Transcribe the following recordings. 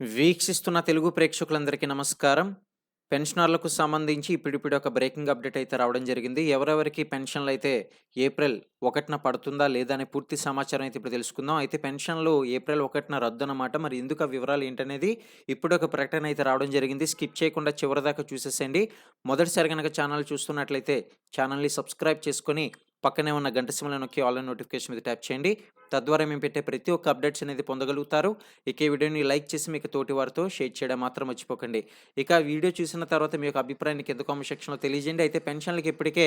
వీక్షిస్తున్న తెలుగు ప్రేక్షకులందరికీ నమస్కారం. పెన్షనర్లకు సంబంధించి ఇప్పుడిప్పుడు ఒక బ్రేకింగ్ అప్డేట్ అయితే రావడం జరిగింది. ఎవరెవరికి పెన్షన్లు అయితే ఏప్రిల్ ఒకటిన పడుతుందా? లేదా? అనే పూర్తి సమాచారం అయితే ఇప్పుడు తెలుసుకుందాం. అయితే పెన్షన్‌లు ఏప్రిల్ ఒకటిన రద్దు అనమాట మరి ఎందుకు ఆ వివరాలు ఏంటనేది ఇప్పుడు ఒక ప్రకటన అయితే రావడం జరిగింది. స్కిప్ చేయకుండా చివరిదాకా చూసేసేయండి. మొదటిసారి గనక ఛానల్ చూస్తున్నట్లయితే ఛానల్‌ని సబ్స్క్రైబ్ చేసుకొని పక్కనే ఉన్న గంట సిమ్లో నొక్కి ఆన్లైన్ నోటిఫికేషన్ మీద ట్యాప్ చేయండి. తద్వారా మేము పెట్టే ప్రతి ఒక్క అప్డేట్స్ అనేది పొందగలుగుతారు. ఇక ఈ వీడియోని లైక్ చేసి మీకు తోటి వారితో షేర్ చేయడం మాత్రం మర్చిపోకండి. ఇక వీడియో చూసిన తర్వాత మీ యొక్క అభిప్రాయాన్ని కింద కామెంట్ సెక్షన్‌లో తెలియజేయండి. అయితే పెన్షన్‌లకి ఇప్పటికే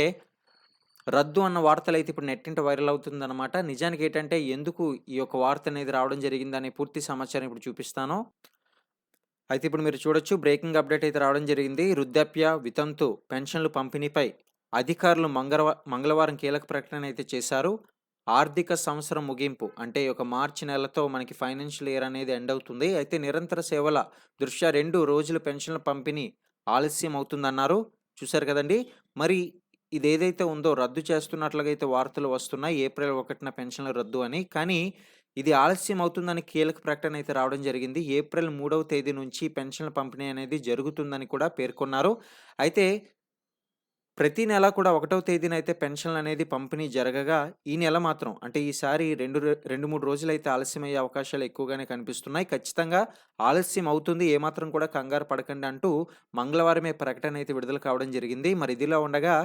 రద్దు అన్న వార్తలైతే ఇప్పుడు నెట్టింట వైరల్ అవుతుందన్నమాట. నిజానికి ఏంటంటే ఎందుకు ఈ యొక్క వార్త అనేది రావడం జరిగిందనే పూర్తి సమాచారం ఇప్పుడు చూపిస్తాను. అయితే ఇప్పుడు మీరు చూడొచ్చు బ్రేకింగ్ అప్డేట్ అయితే రావడం జరిగింది. వృద్ధాప్య, వితంతు పెన్షన్‌లు పంపిణీపై అధికారులు మంగళవ మంగళవారం కీలక ప్రకటన అయితే చేశారు. ఆర్థిక సంవత్సరం ముగింపు అంటే ఒక మార్చి నెలతో మనకి ఫైనాన్షియల్ ఇయర్ అనేది ఎండ్ అవుతుంది. అయితే నిరంతర సేవల దృష్ట్యా రెండు రోజులు పెన్షన్‌ల పంపిణీ ఆలస్యం అవుతుందన్నారు. చూశారు కదండీ! మరి ఇదేదైతే ఉందో రద్దు చేస్తున్నట్లుగా అయితే వార్తలు వస్తున్నాయి. ఏప్రిల్ ఒకటిన పెన్షన్‌ల రద్దు అని. కానీ ఇది ఆలస్యం అవుతుందని కీలక ప్రకటన అయితే రావడం జరిగింది. ఏప్రిల్ మూడవ తేదీ నుంచి పెన్షన్‌ల పంపిణీ అనేది జరుగుతుందని కూడా పేర్కొన్నారు. అయితే ప్రతి నెల కూడా ఒకటవ తేదీన అయితే పెన్షన్‌లనేది పంపిణీ జరగగా ఈ నెల మాత్రం అంటే ఈసారి రెండు రో 2, 3 రోజులైతే ఆలస్యమయ్యే అవకాశాలు ఎక్కువగానే కనిపిస్తున్నాయి. ఖచ్చితంగా ఆలస్యం అవుతుంది. ఏమాత్రం కూడా కంగారు పడకండి అంటూ మంగళవారమే ప్రకటన అయితే విడుదల కావడం జరిగింది. మరి ఇదిలా ఉండగా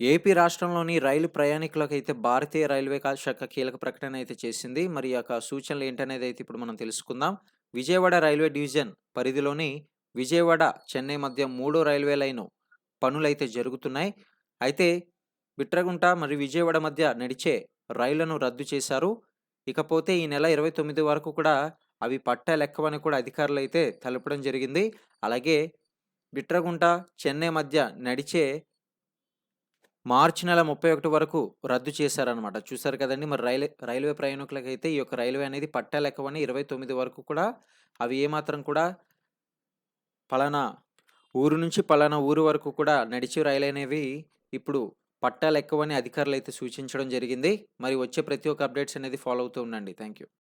ఏపీ రాష్ట్రంలోని రైలు ప్రయాణికులకైతే భారతీయ రైల్వే కా శాఖ కీలక ప్రకటన అయితే చేసింది. మరి ఆ యొక్క సూచనలు ఏంటనేది అయితే ఇప్పుడు మనం తెలుసుకుందాం. విజయవాడ రైల్వే డివిజన్ పరిధిలోని విజయవాడ, చెన్నై మధ్య మూడో రైల్వే లైను పనులైతే జరుగుతున్నాయి. అయితే బిట్రగుంట మరియు విజయవాడ మధ్య నడిచే రైళ్ళను రద్దు చేశారు. ఇకపోతే ఈ నెల 29 వరకు కూడా అవి పట్టాలెక్కవని కూడా అధికారులు అయితే తెలపడం జరిగింది. అలాగే బిట్రగుంట, చెన్నై మధ్య నడిచే మార్చి నెల 31 వరకు రద్దు చేశారనమాట. చూసారు కదండి మరి రైల్వే రైల్వే ప్రయాణికులకైతే ఈ యొక్క రైల్వే అనేది పట్టాలెక్కవని 29 వరకు కూడా అవి ఏమాత్రం కూడా పలానా ఊరు నుంచి పలానా ఊరు వరకు కూడా నడిచే అనేవి ఇప్పుడు పట్టాలు ఎక్కువని అధికారులు అయితే సూచించడం జరిగింది. మరి వచ్చే ప్రతి ఒక్క అప్డేట్స్ అనేది ఫాలో అవుతూ ఉండండి. Thank you.